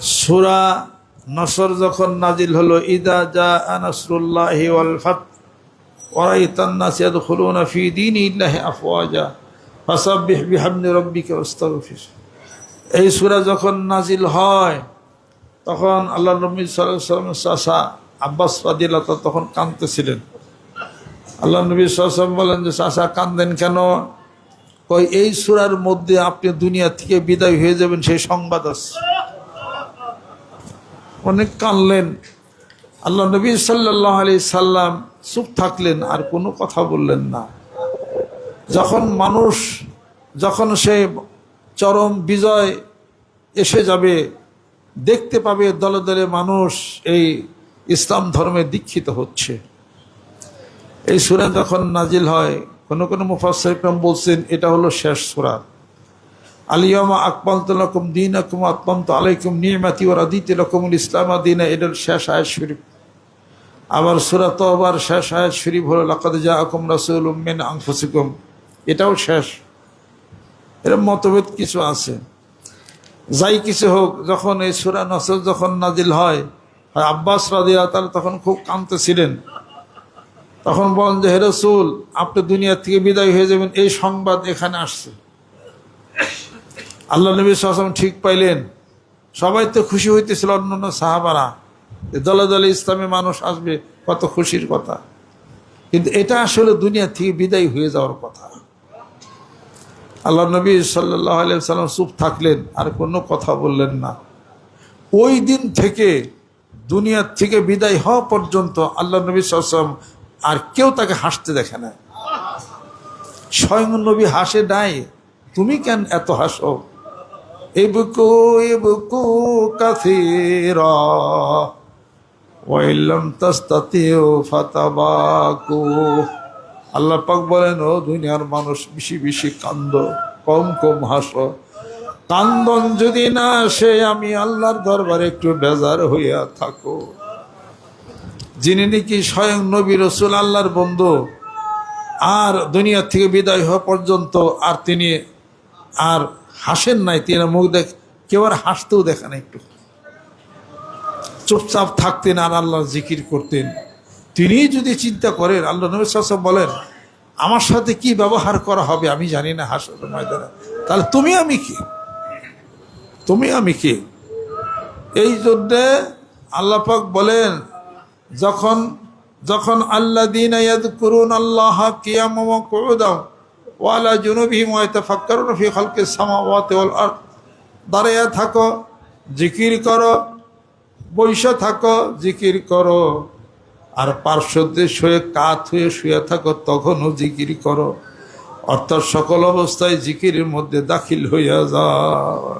সুরা নসর যখন নাজিল হলো, ইদা জা আনাসরুল্লাহি ওয়াল ফাত, ওয়ারাইতান নাস ইয়াদখুলুনা ফি দীনিল্লাহি আফওয়াজা, ফাসাব্বিহ বিহামদি রাব্বিকা ওয়াস্তাগফির। এই সূরা যখন নাজিল হয়, তখন আল্লাহ নবী আলাইহি ওয়াসাল্লাম আব্বাস তাআলা তখন কাঁদতেছিলেন। আল্লাহ নবী সাল্লাল্লাহু বলেন যে, চাচা কান্দেন কেন? কই, এই সুরার মধ্যে আপনি দুনিয়া থেকে বিদায় হয়ে যাবেন, সেই সংবাদ আছে। অনেক কানলেন আল্লাহ নবী সাল্লাহ আলি সাল্লাম চুপ থাকলেন, আর কোনো কথা বললেন না। যখন মানুষ, যখন সে চরম বিজয় এসে যাবে, দেখতে পাবে দলে দলে মানুষ এই ইসলাম ধর্মে দীক্ষিত হচ্ছে। এই সুরা যখন নাজিল হয়, কোনো কোনো মুফাসিকরাম বলছেন, এটা হলো শেষ সুরা। আলিয়ামা আকমাল তুলকুম দিন আকুম আত্মাম তো আলাইকুম নিয়মাতি ওর আদিত রকমুল ইসলাম আদিনা এটার শেষ আয়াত শরীফ। আবার সুরা তো আবার শেষ আয়াত শরীফ হলো, লাকাদ জা আকুম রাসুল উম্মেন আংফুসিকুম এটাও শেষ। এরকম মতভেদ কিছু আছে। যাই কিছু হোক, যখন এই সুরা নসর যখন নাজিল হয় আব্বাস রাদিয়া তারা তখন খুব কাঁদতেছিলেন। তখন বলেন যে হেরসুল আপনি দুনিয়া থেকে বিদায় হয়ে যাবেন, এই সংবাদ এখানে আসছে। আল্লাহ নবী সাসম ঠিক পাইলেন। সবাই তো খুশি হইতেছিল অন্যান্য সাহাবারা, যে দলে দলে ইসলামে মানুষ আসবে, কত খুশির কথা। কিন্তু এটা আসলে দুনিয়া থেকে বিদায় হয়ে যাওয়ার কথা। আল্লাহ নবী সাল্লাহ সাল্লাম চুপ থাকলেন, আর কোনো কথা বললেন না। ওই দিন থেকে দুনিয়ার থেকে বিদায় হওয়া পর্যন্ত আল্লাহ নবী সাল্লাম আর কেউ তাকে হাসতে দেখে না স্বয়ং নবী হাসে নাই। তুমি কেন এত হাসো? এবকু এবকু কাথির ওয়াইল্লাম তাস্তাতিও ফাতাবাকু। আল্লাহ পাক বলেন, ও দুনিয়ার মানুষ, বেশি বেশি কান্দ, কম কম হাসো। কান্দন যদি না আসে, আমি আল্লাহর দরবারে একটু বেজার হইয়া থাকো। যিনি নাকি স্বয়ং নবী রসুল, আল্লাহর বন্ধু, আর দুনিয়া থেকে বিদায় হওয়া পর্যন্ত আর তিনি আর হাসেন নাই তিনি মুখ দেখ, কেউ আর হাসতেও দেখেন একটু। চুপচাপ থাকতেন আর আল্লাহ জিকির করতেন। তিনি যদি চিন্তা করেন, আল্লাহ নবী সাহেব বলেন, আমার সাথে কি ব্যবহার করা হবে? আমি জানি না হাসর ময়দানে। তাহলে তুমি আমি কি? তুমি আমি কি? এই জন্যে আল্লাপাক বলেন, যখন যখন আল্লাহ দিন করুন আল্লাহ কিয়াম দাও ওয়ালা জুনুবিহিম ওয়াতাফাক্কারুন ফি খালকিস সামাওয়াতি ওয়াল দাঁড়াইয়া দাঁড়িয়ে থাকো, জিকির করো বৈশা থাকো, জিকির করো। আর পার্শ্বদের শুয়ে কাত হয়ে শুয়ে থাকো, তখনও জিকির করো। অর্থাৎ সকল অবস্থায় জিকিরের মধ্যে দাখিল হইয়া যাও।